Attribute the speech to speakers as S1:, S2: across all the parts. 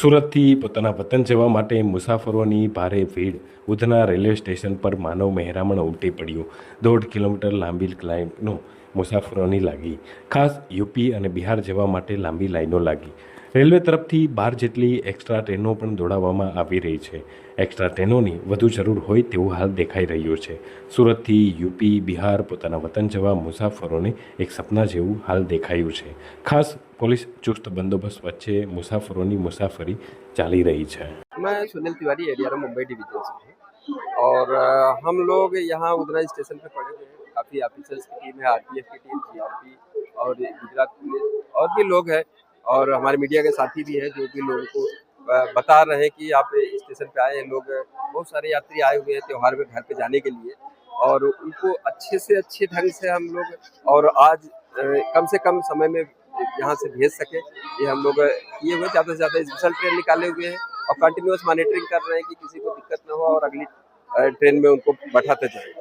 S1: સુરતથી પોતાના વતન જવા માટે મુસાફરોની ભારે ભીડ ઉધના રેલવે સ્ટેશન પર માનવ મહેરામણ ઉમટી પડ્યું. દોઢ કિલોમીટર લાંબી લાઈનો મુસાફરોની લાગી. ખાસ યુપી અને બિહાર જવા માટે લાંબી લાઇનો લાગી. રેલવે તરફથી બાર જેટલી એક્સ્ટ્રા ટ્રેનો પણ દોડાવવામાં આવી રહી છે એક્સ્ટ્રા ટ્રેનોની વધુ જરૂર હોય તેવું હાલ દેખાઈ રહ્યું છે સુરતથી યુપી બિહાર પોતાના વતન જવા મુસાફરોને એક સપના જેવું હાલ દેખાયું છે ખાસ પોલીસ ચુસ્ત બંદોબસ્ત વચ્ચે મુસાફરોની મુસાફરી ચાલી રહી છે
S2: मैं सुनील तिवारी एडीआर मुंबई डिवीजन से हूँ और अ, हम लोग यहाँ उधना स्टेशन पे पड़े हुए हैं काफ़ी ऑफिसर्स की टीम है आरपीएफ की टीम जीआरपी और गुजरात पुलिस और भी लोग हैं और हमारे मीडिया के साथी भी हैं जो भी लोगों को बता रहे हैं कि आप स्टेशन पे आए हैं। लोग बहुत सारे यात्री आए हुए हैं त्यौहार में घर पे जाने के लिए और उनको अच्छे से अच्छे ढंग से हम लोग और आज कम से कम समय में यहाँ से भेज सके। ये हम लोग किए हुए ज़्यादा से ज़्यादा स्पेशल ट्रेन निकाले हुए हैं और कंटिन्यूस मॉनिटरिंग कर रहे हैं कि किसी को दिक्कत ना हो और अगली ट्रेन में उनको बैठाते जाए।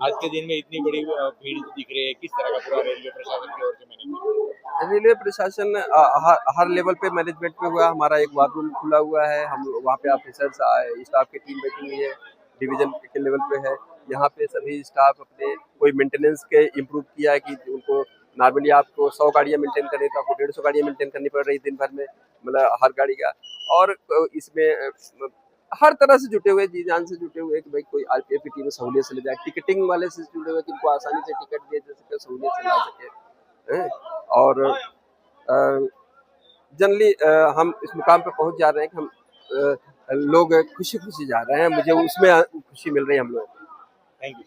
S3: आज के दिन में इतनी बड़ी भीड़ दिख रही है। किस तरह का पूरा रेलवे प्रशासन की ओर से मैनेजमेंट
S2: रेलवे प्रशासन हर लेवल पे मैनेजमेंट पे हुआ, हमारा एक वार खुला हुआ है, हम वहाँ पे ऑफिसर्स आए स्टाफ की टीम बैठी हुई है डिवीज़न के लेवल पे है, यहाँ पे सभी स्टाफ अपने कोई मेंटेनेंस के इम्प्रूव किया है कि उनको नॉर्मली आपको सौ गाड़ियाँ मेंटेन करनी तो आपको डेढ़ सौ गाड़ियाँ मेंटेन करनी पड़ रही दिन भर में मतलब हर गाड़ी का और इसमें हर तरह से जुटे हुए जी जान से जुटे हुए कि भाई कोई आरपीएफ की टीम सहूलियत से ले जाए टिकटिंग वाले से जुड़े हुए कि उनको आसानी से टिकट दे दे सके सहूलियत से ला सके? और जनरली हम इस मुकाम पर पहुँच जा रहे हैं कि हम लोग खुशी खुशी जा रहे हैं। मुझे उसमें खुशी मिल रही है हम लोगों को।
S3: Thank you